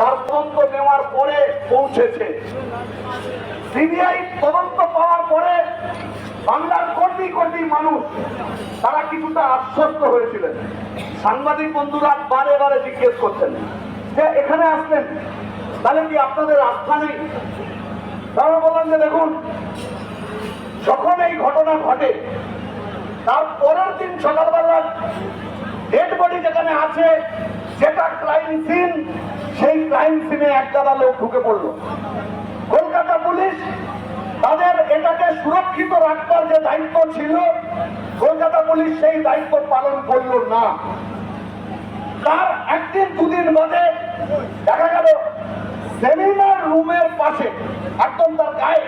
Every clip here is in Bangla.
তদন্ত নেওয়ার পরে পৌঁছেছে। সিবিআই তদন্ত পাওয়ার পরে বাংলার কোটি কোটি মানুষ, তারা কিছুটা আশ্বস্ত হয়েছিলেন। সাংবাদিক বন্ধুরা বারে বারে জিজ্ঞেস করছেন, যে এখানে আসলেন, তাহলে কি আপনাদের আস্থা নেই? তারা বললেন যে দেখুন, যখন এই ঘটনা ঘটে, তার পরের দিন সকালবেলা ডেড বডি যেখানে আছে যেটা ক্রাইম সিন, সেই ক্রাইম সিনে একগাদা লোক ঢুকে পড়ল। কলকাতা পুলিশ তাদের এটাকে সুরক্ষিত রাখবার যে দায়িত্ব ছিল, কলকাতা পুলিশ সেই দায়িত্ব পালন করল না। তার একদিন দুদিন বাদে দেখা গেল, সেমিনার রুমের পাশে, একদম তার গায়ে,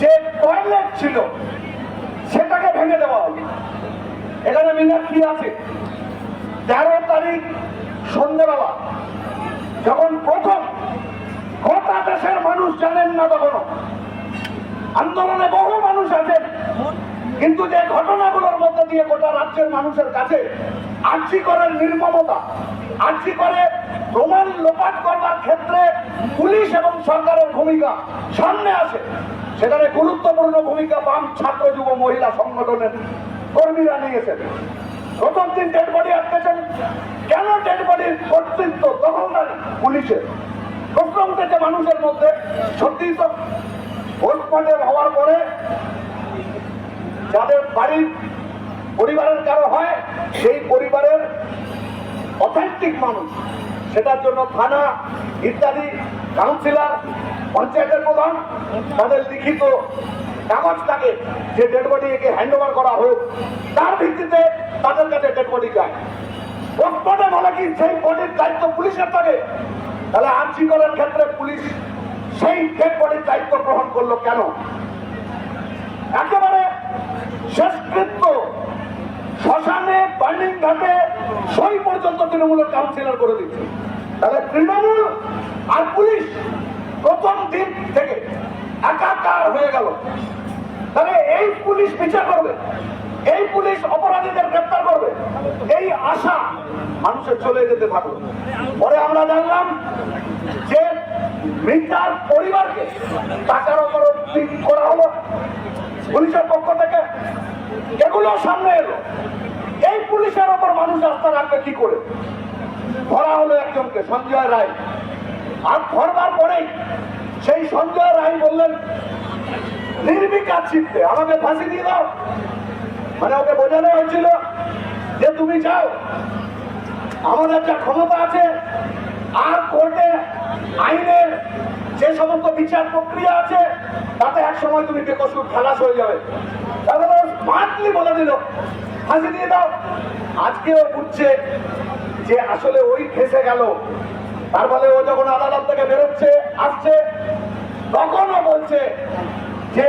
যে টয়লেট ছিল, সেটাকে ভেঙে দেওয়া হবে এখানে মীনাক্ষী আছে। তেরো তারিখ সন্ধ্যেবেলা যখন প্রথম গোটা দেশের মানুষ জানেন না তখনও। আন্দোলনে বহু মানুষ আছেন। কিন্তু যে ঘটনাগুলোর মধ্যে দিয়ে গোটা রাজ্যের মানুষের কাছে আর্জি করার নির্মমতা, আর্জি করে প্রমাণ লোপাট করবার ক্ষেত্রে পুলিশ এবং সরকারের ভূমিকা সামনে আসে সেখানে গুরুত্বপূর্ণ ভূমিকা বাম ছাত্র যুব মহিলা সংগঠনের কর্মীরা নিয়েছেন। প্রথম দিন ডেড বডি আটকেছেন কেন ডেড বডির কর্তৃত্ব দখলদারি পুলিশের? প্রশ্ন উঠেছে মানুষের মধ্যে। সত্যি তো হওয়ার পরে যাদের বাড়ির পরিবারের কারও হয়, সেই পরিবারের অথেন্টিক মানুষ। সেটার জন্য থানা, ইত্যাদি কাউন্সিলর পঞ্চায়েতের প্রধান, তাদের লিখিত কাগজ থাকে যে ডেড বডি একে হ্যান্ড করা হোক। তার ভিত্তিতে তাদের কাছে ডেড বডি যায় পোস্টমর্টম হলে কি সেই বডির দায়িত্ব পুলিশের থাকে? তাহলে আর্জি করার ক্ষেত্রে পুলিশ সেই ডেড বডির দায়িত্ব গ্রহণ করল কেন? একেবারে শেষকৃত্য। শ্মশানে বার্নিং ঘাটে, সই পর্যন্ত তৃণমূলের কাউন্সিলর করে দিচ্ছে। তাহলে তৃণমূল আর পুলিশ প্রথম দিন থেকে একাকার হয়ে গেল। তাহলে এই পুলিশ বিচার করবে এই পুলিশ অপরাধীদের গ্রেপ্তার করবে এই আশা মানুষের চলে যেতে থাকল পরে আমরা জানলাম যে মৃতার পরিবারকে টাকার ওপর করা হলো। পুলিশের পক্ষ থেকে এগুলো সামনে এলো। এই পুলিশের ওপর মানুষ আস্থা রাখবে কি করে? ধরা হলো একজনকে, সঞ্জয় রায়। আর ধরবার পরেই সেই সঞ্জয় রায় বললেন, নির্বিকার চিত্তে আমাকে ফাঁসি দিয়ে দাও। মানে ওকে বোঝানো হয়েছিল যে তুমি যাও আমাদের যা ক্ষমতা আছে। আর কোর্টে আইনের যে সমস্ত বিচার প্রক্রিয়া আছে, তাতে এক সময় তুমি বেকসুর খালাস হয়ে যাবে। স্মার্টলি বলে দিল, ফাঁসি দিয়ে দাও। আজকেও বুঝছে যে আসলে ওই ফেসে গেল। তার ফলে ও যখন আদালত থেকে বেরোচ্ছে, আসছে, তখনও বলছে যে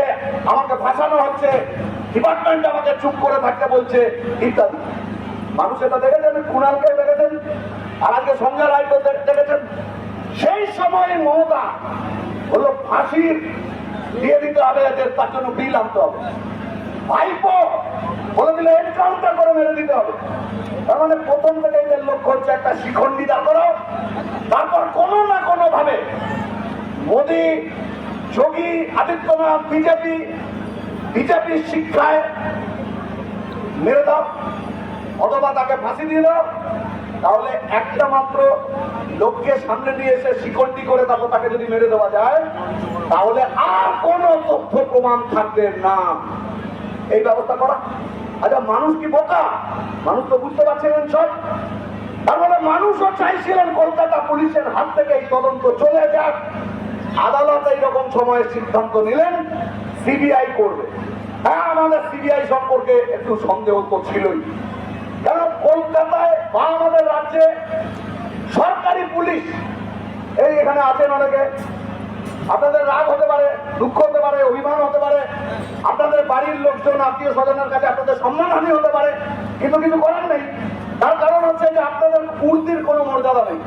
আমাকে ফাঁসানো হচ্ছে ডিপার্টমেন্ট আমাকে চুপ করে থাকতে বলছে, ইত্যাদি। মানুষ এটা দেখেছেন, কুণালকে দেখেছেন, আর আজকে সঞ্জয় রায়কে দেখেছেন। সেই সময় মমতা হলো ফাঁসির দিয়ে দিতে হবে এদের, তার জন্য বিল আনতে হবে। বলে দিলে দিতে হবে। তার মানে প্রথম লক্ষ্য হচ্ছে, একটা তারপর কোনো না মোদী, যোগী বিজেপি, বিজেপির শিক্ষায় মেরে দাও। অথবা তাকে ফাঁসি দাও, তাহলে একটা মাত্র লোককে সামনে নিয়ে এসে শিকন্ডি করে তারপর তাকে যদি মেরে দেওয়া যায়, তাহলে আর কোন তথ্য প্রমাণ থাকবে না। এই ব্যবস্থা করা। আচ্ছা মানুষ কি বোকা? মানুষ তো বুঝতে পারছিলেন সব। তার মানে মানুষও চাইছিলেন কলকাতা পুলিশের হাত থেকে এই তদন্ত চলে যাক। আদালত এইরকম সময়ে সিদ্ধান্ত নিলেন, সিবিআই করবে। হ্যাঁ আমাদের সিবিআই সম্পর্কে একটু সন্দেহ তো ছিলই। কলকাতায় বা আমাদের রাজ্যে সরকারি পুলিশ এই এখানে আছেন অনেকে। আপনাদের রাগ হতে পারে, দুঃখ হতে পারে, অভিমান হতে পারে। আপনাদের বাড়ির লোকজন আত্মীয় স্বজনের কাছে আপনাদের সম্মানহানি হতে পারে, কিন্তু কিছু করার নেই। তার কারণ হচ্ছে যে আপনাদের উর্দির কোনো মর্যাদা নেই।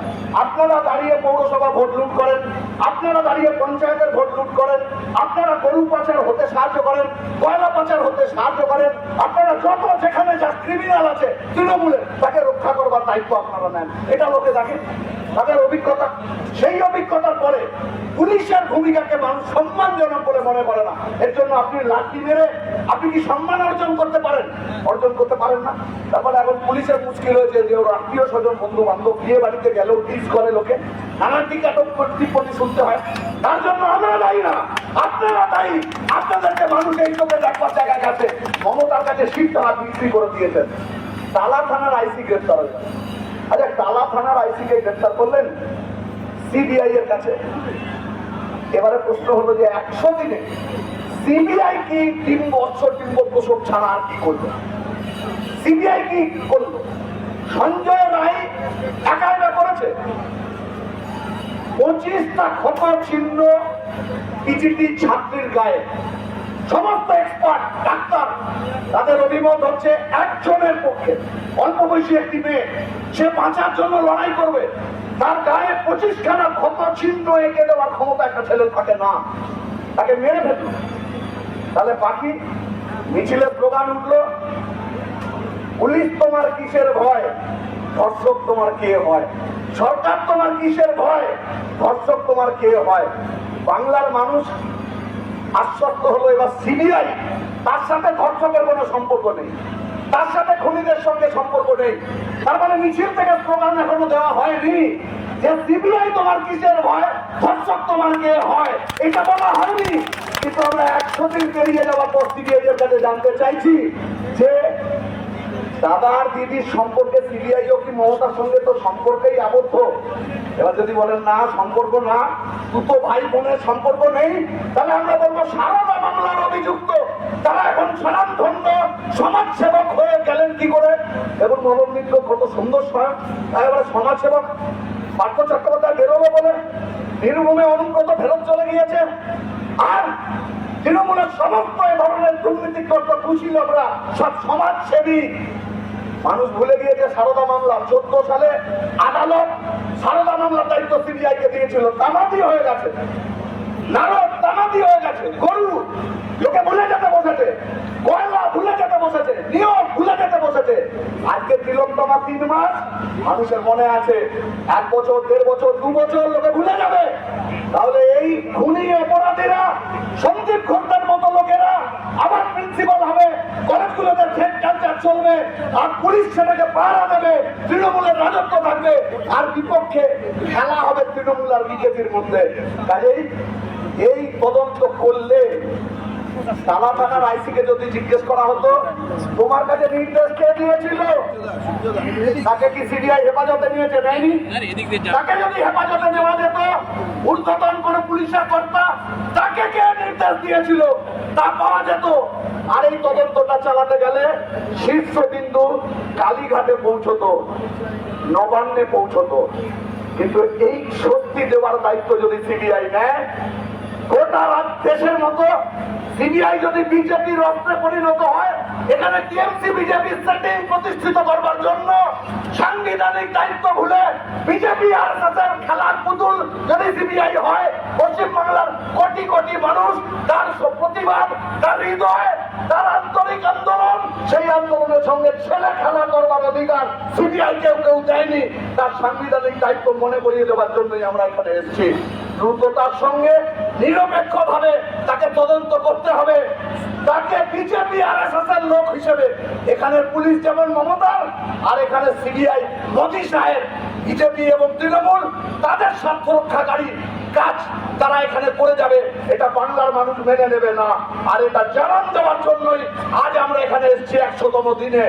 আপনারা দাঁড়িয়ে পৌরসভা ভোট লুট করেন, আপনারা দাঁড়িয়ে পঞ্চায়েতের ভোট লুট করেন, আপনারা গরু পাচার হতে সাহায্য করেন, কয়লা পাচার হতে সাহায্য করেন আপনারা যত যেখানে যা ক্রিমিনাল আছে তৃণমূলের তাকে রক্ষা করবার দায়িত্ব আপনারা নেন। এটা লোকে দেখে, তাদের অভিজ্ঞতা। সেই অভিজ্ঞতার পরে পুলিশের ভূমিকাকে মানুষ সম্মানজনক বলে মনে করে না। এর জন্য আপনি লাঠি মেরে আপনি কি সম্মান অর্জন করতে পারেন? অর্জন করতে পারেন না। তারপরে এখন পুলিশের মুশকিল হয়েছে যে ওর আত্মীয় স্বজন বন্ধু বান্ধব বিয়ে বাড়িতে গেলেও টিস করে লোকে। নানান টিকাটক টিপ্পনি শুনতে হয়। তার জন্য আমরা দায়ী না। আপনারা দায়ী। আপনাদেরকে মানুষ এই চোখে দেখবার জায়গায় গেছে মমতার কাছে শীত তারা বিক্রি করে দিয়েছেন। তালা থানার আইসি গ্রেপ্তার হয়ে। আচ্ছা টালা থানার আইসি কে গ্রেপ্তার করলেন সিবিআই এর কাছে। এবারে প্রশ্ন হলো যে একশো দিনে সিবিআই কি তিন বছর তিন বছর ছাড়া আর কি করবে? সিবিআই কি করল? সঞ্জয় রায় একা একা করেছে? পঁচিশটা ক্ষত চিহ্ন পিজিটি ছাত্রীর গায়ে। সমস্ত এক্সপার্ট ডাক্তার, তাদের অভিমত হচ্ছে একজনের পক্ষে। অল্প বয়সী একটি মেয়ে, সে বাঁচার জন্য লড়াই করবে। তার গায়ে পঁচিশ খানা ক্ষত চিহ্ন এঁকে দেওয়ার ক্ষমতা একটা ছেলের থাকে না। তাকে মেরে ফেলল। তাহলে বাকি মিছিলে স্লোগান উঠল, পুলিশ তোমার কিসের ভয়? ধর্ষক তোমার কে হয়? সরকার তোমার কিসের ভয়? ধর্ষক তোমার কে হয়? বাংলার মানুষ আশ্বস্ত হলো এবার সিবিআই, তার সাথে ধর্ষকের কোনো সম্পর্ক নেই। তার সাথে খুনিদের সঙ্গে সম্পর্ক নেই। তার মানে মিছিল থেকে প্রোগ্রাম এখনও দেওয়া হয়নি যে সিবিআই তোমার কিসের ভয়, ধর্ষক তোমার কে হয়, এটা বলা হয়নি। কিন্তু আমরা একশো দিন পেরিয়ে যাওয়ার পর সিবিআই এর কাছে জানতে চাইছি যে দাদার দিদির সম্পর্কে সিবিআইও কি মমতার সঙ্গে তো সম্পর্কেই আবদ্ধ? এবার যদি বলেন, না, সম্পর্ক না, দুটো ভাই বোনের সম্পর্ক নেই, তাহলে আমরা বলব সারদা মামলার অভিযুক্ত। তারা এখন স্বনামধন্য সমাজ সেবক হয়ে গেলেন কি করে? এবং মদন মিত্র কত সুন্দর স্বয়ং এবারে সমাজ সেবক পার্থ চট্টোপাধ্যায় বেরোলো বলে বীরভূমে অনুব্রত ফেরত চলে গিয়েছে। আর তৃণমূলের সমস্ত ধরনের দুর্নীতিগ্রস্ত কুশীলকরা সব সমাজসেবী মানুষ ভুলে গিয়েছে সারদা মামলা। চোদ্দ সালে আদালত সারদা মামলার দায়িত্ব সিবিআই কে দিয়েছিল। তামাদি হয়ে গেছে। গরু, লোকে ভুলে যেতে বসেছে। ভুলে যেতে বসেছে। নিয়ম ভুলে যেতে বসেছে। আজকে তিন মাস, মানুষের মনে আছে এক বছর, দেড় বছর, দু বছর লোকে ভুলে যাবে। তাহলে এই চলবে আর পুলিশ সেটাকে পাহারা দেবে, তৃণমূলের রাজত্ব থাকবে আর বিপক্ষে খেলা হবে তৃণমূল আর বিজেপির মধ্যে। কাজেই এই তদন্ত করলে থানার আইসিকে যদি জিজ্ঞেস করা হতো, তোমার কাছে নির্দেশ কে দিয়েছিল? তাকে কি সিবিআই হেফাজতে নিয়েছে? নেয়নি? তাকে যদি হেফাজতে নেওয়া যেত, ঊর্ধ্বতন কোন পুলিশের কর্তা তাকে কে নির্দেশ দিয়েছিল? তা পাওয়া যেত। আর এই তদন্তটা চালাতে গেলে শীর্ষবিন্দু কালীঘাটে পৌঁছতো, নবান্নে পৌঁছতো। কিন্তু এই শক্তি দেওয়ার দায়িত্ব যদি সিবিআই নেয়, গোটা দেশের মতো সিবিআই যদি বিজেপির অস্ত্রে পরিণত হয় এখানে টিএমসি, বিজেপি সেটিং প্রতিষ্ঠিত করবার জন্য সাংবিধানিক দায়িত্ব ভুলে বিজেপি আর তাদের খেলার পুতুল যদি সিবিআই হয় পশ্চিমবাংলার কোটি কোটি মানুষ তার প্রতিবাদ, তার হৃদয়, তার আন্তরিক আন্দোলন, সেই আন্দোলনের সঙ্গে ছেলে খেলা করবার অধিকার সিবিআই কেউ কেউ দেয়নি। তার সাংবিধানিক দায়িত্ব মনে করিয়ে দেওয়ার জন্যই আমরা এখানে এসেছি। দ্রুততার সঙ্গে নিরপেক্ষ ভাবে তাকে তদন্ত করতে হবে। তাকে বিজেপি আর এর লোক হিসেবে এখানে পুলিশ যেমন মমতার আর এখানে সিবিআই মোদী সাহেব, বিজেপি এবং তৃণমূল, তাদের স্বার্থ রক্ষাকারী কাজ তারা এখানে করে যাবে। এটা বাংলার মানুষ মেনে নেবে না। আর এটা জানান দেওয়ার জন্যই আজ আমরা এখানে এসেছি একশোতম দিনে।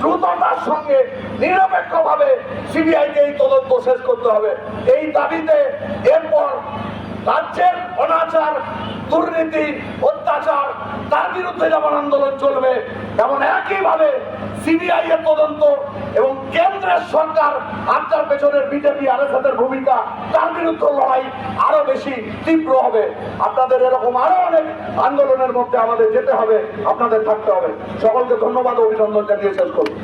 দ্রুততার সঙ্গে নিরপেক্ষ ভাবে সিবিআই কে এই তদন্ত শেষ করতে হবে। এই দাবিতে এরপর রাজ্যের অনাচার, দুর্নীতি, অত্যাচার, তার বিরুদ্ধে যেমন আন্দোলন চলবে, তেমন একইভাবে সিবিআই এর তদন্ত এবং কেন্দ্রের সরকার আপনার পেছনের বিজেপি আর এর ভূমিকা, তার বিরুদ্ধে লড়াই আরও বেশি তীব্র হবে। আপনাদের এরকম আরও অনেক আন্দোলনের মধ্যে আমাদের যেতে হবে, আপনাদের থাকতে হবে। সকলকে ধন্যবাদ, অভিনন্দন জানিয়ে শেষ করব